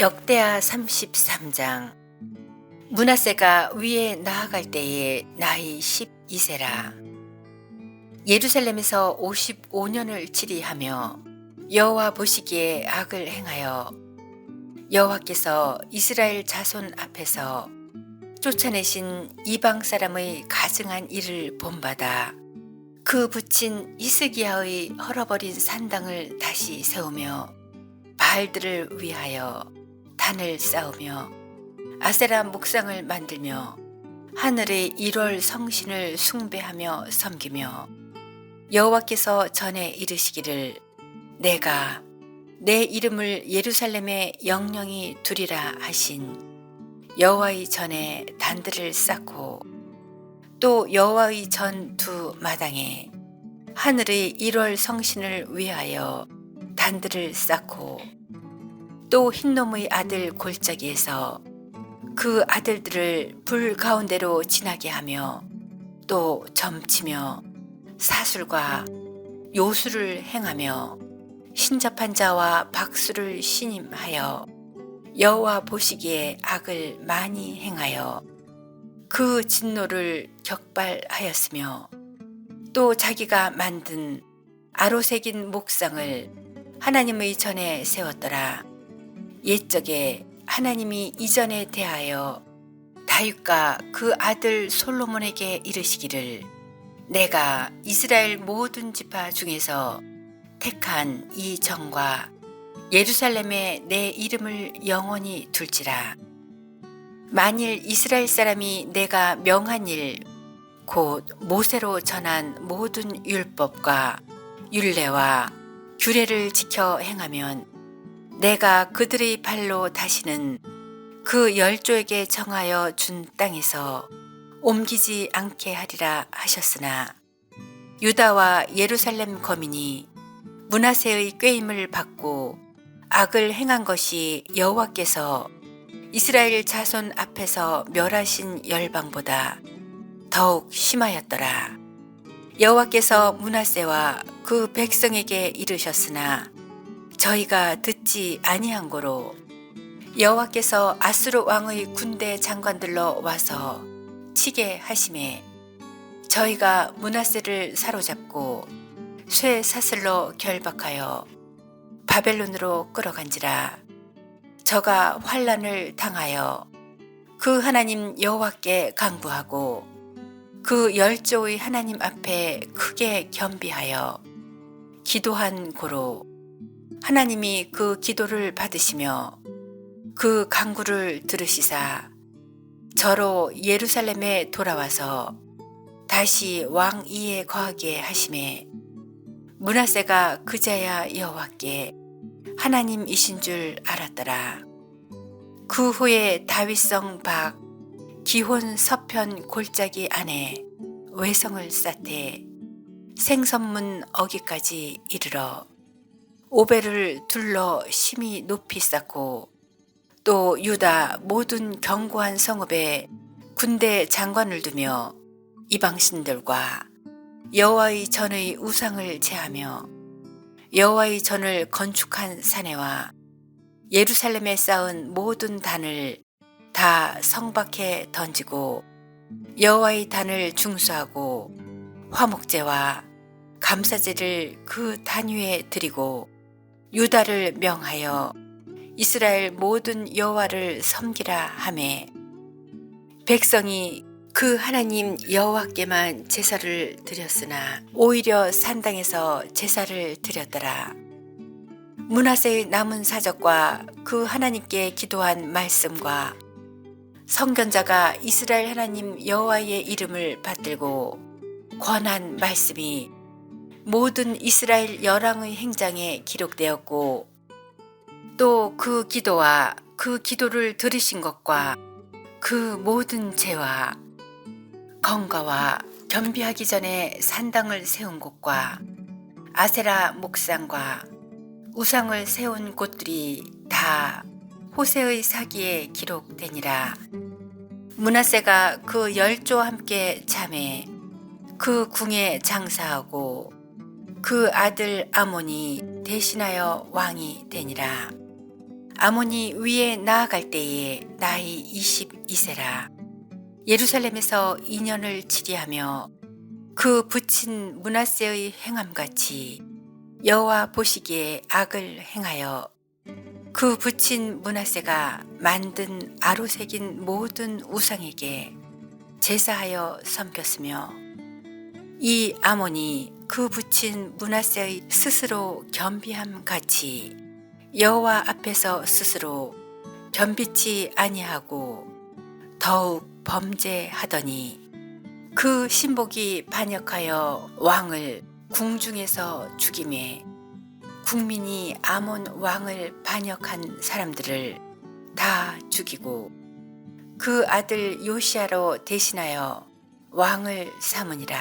역대하 33장. 문하세가 위에 나아갈 때에 나이 12세라. 예루살렘에서 55년을 치리하며 여호와 보시기에 악을 행하여 여호와께서 이스라엘 자손 앞에서 쫓아내신 이방 사람의 가증한 일을 본받아 그 붙인 이스기야의 헐어버린 산당을 다시 세우며 바알들을 위하여 단을 쌓으며 아세라 목상을 만들며 하늘의 1월 성신을 숭배하며 섬기며 여호와께서 전에 이르시기를 내가 내 이름을 예루살렘에 영영이 두리라 하신 여호와의 전에 단들을 쌓고 또 여호와의 전 두 마당에 하늘의 1월 성신을 위하여 단들을 쌓고 또 흰놈의 아들 골짜기에서 그 아들들을 불 가운데로 지나게 하며 또 점치며 사술과 요술을 행하며 신접한 자와 박수를 신임하여 여호와 보시기에 악을 많이 행하여 그 진노를 격발하였으며 또 자기가 만든 아로새긴 목상을 하나님의 전에 세웠더라. 옛적에 하나님이 이전에 대하여 다윗과 그 아들 솔로몬에게 이르시기를 내가 이스라엘 모든 지파 중에서 택한 이 정과 예루살렘에 내 이름을 영원히 둘지라. 만일 이스라엘 사람이 내가 명한 일, 곧 모세로 전한 모든 율법과 율례와 규례를 지켜 행하면 내가 그들의 발로 다시는 그 열조에게 정하여 준 땅에서 옮기지 않게 하리라 하셨으나 유다와 예루살렘 거민이 문하세의 꾀임을 받고 악을 행한 것이 여호와께서 이스라엘 자손 앞에서 멸하신 열방보다 더욱 심하였더라. 여호와께서 문하세와 그 백성에게 이르셨으나 저희가 듣지 아니한 고로 여호와께서 아수르 왕의 군대 장관들로 와서 치게 하심에 저희가 문하세를 사로잡고 쇠 사슬로 결박하여 바벨론으로 끌어간지라 저가 환란을 당하여 그 하나님 여호와께 강구하고 그 열조의 하나님 앞에 크게 겸비하여 기도한 고로 하나님이 그 기도를 받으시며 그 강구를 들으시사 저로 예루살렘에 돌아와서 다시 왕 이에 거하게 하심에 문하세가 그자야 여호와께 하나님이신 줄 알았더라. 그 후에 다윗성 박 기혼 서편 골짜기 안에 외성을 쌓되 생선문 어기까지 이르러 오베를 둘러 심히 높이 쌓고 또 유다 모든 견고한 성읍에 군대 장관을 두며 이방신들과 여호와의 전의 우상을 제하며 여호와의 전을 건축한 사내와 예루살렘에 쌓은 모든 단을 다 성밖에 던지고 여호와의 단을 중수하고 화목제와 감사제를 그 단 위에 드리고 유다를 명하여 이스라엘 모든 여호와를 섬기라 하매 백성이 그 하나님 여호와께만 제사를 드렸으나 오히려 산당에서 제사를 드렸더라. 문하세의 남은 사적과 그 하나님께 기도한 말씀과 성견자가 이스라엘 하나님 여호와의 이름을 받들고 권한 말씀이 모든 이스라엘 열왕의 행장에 기록되었고 또 그 기도와 그 기도를 들으신 것과 그 모든 죄와 건가와 겸비하기 전에 산당을 세운 곳과 아세라 목상과 우상을 세운 곳들이 다 호세의 사기에 기록되니라. 문하세가 그 열조와 함께 잠에 그 궁에 장사하고 그 아들 아몬이 대신하여 왕이 되니라. 아몬이 위에 나아갈 때에 나이 22세라 예루살렘에서 2년을 치리하며 그 붙인 문하세의 행함같이 여호와 보시기에 악을 행하여 그 붙인 문하세가 만든 아로새긴 모든 우상에게 제사하여 섬겼으며 이 아몬이 그 붙인 문하세의 스스로 겸비함 같이 여호와 앞에서 스스로 겸비치 아니하고 더욱 범죄하더니 그 신복이 반역하여 왕을 궁중에서 죽임에 국민이 아몬 왕을 반역한 사람들을 다 죽이고 그 아들 요시아로 대신하여 왕을 삼으니라.